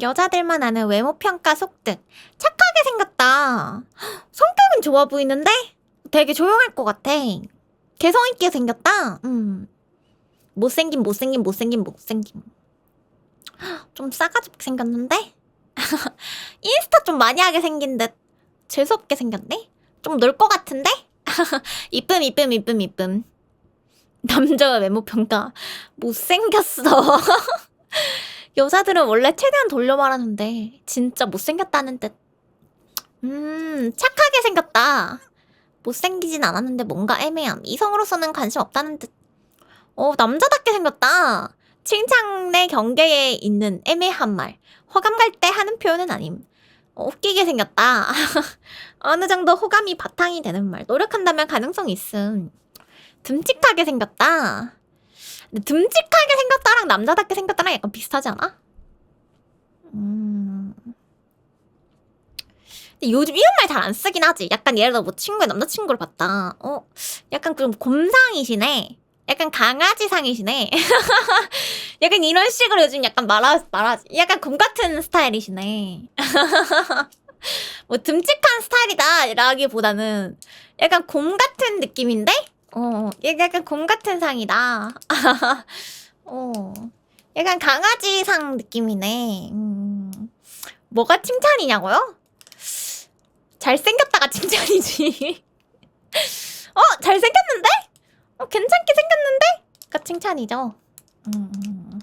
여자들만 아는 외모 평가 속뜻. 착하게 생겼다. 성격은 좋아 보이는데 되게 조용할 것 같아. 개성 있게 생겼다. 음. 못생긴 못생긴 못생긴 못생김. 좀 싸가지게 생겼는데? 인스타 좀 많이 하게 생긴 듯 재수없게 생겼네? 좀 놀 것 같은데? 이쁨 이쁨 이쁨 이쁨 남자 외모 평가 못생겼어 여자들은 원래 최대한 돌려 말하는데 진짜 못생겼다는 듯 음, 착하게 생겼다. 못생기진 않았는데 뭔가 애매함. 이성으로서는 관심 없다는 듯. 어, 남자답게 생겼다. 칭찬의 경계에 있는 애매한 말. 호감 갈 때 하는 표현은 아님. 어, 웃기게 생겼다. 어느 정도 호감이 바탕이 되는 말. 노력한다면 가능성이 있음. 듬직하게 생겼다. 근데 듬직하게 생겼다랑 남자답게 생겼다랑 약간 비슷하지 않아? 음. 근데 요즘 이런 말 잘 안 쓰긴 하지. 약간 예를 들어 뭐 친구의 남자친구를 봤다. 어, 약간 좀 곰상이시네. 약간 강아지상이시네. 약간 이런 식으로 요즘 약간 말하, 말하지. 약간 곰 같은 스타일이시네. 뭐 듬직한 스타일이다 라기보다는 약간 곰 같은 느낌인데? 어, 얘 약간 곰 같은 상이다. 어, 약간 강아지 상 느낌이네. 음, 뭐가 칭찬이냐고요? 잘생겼다가 칭찬이지. 어, 잘생겼는데? 어, 괜찮게 생겼는데? 가 칭찬이죠. 음, 음.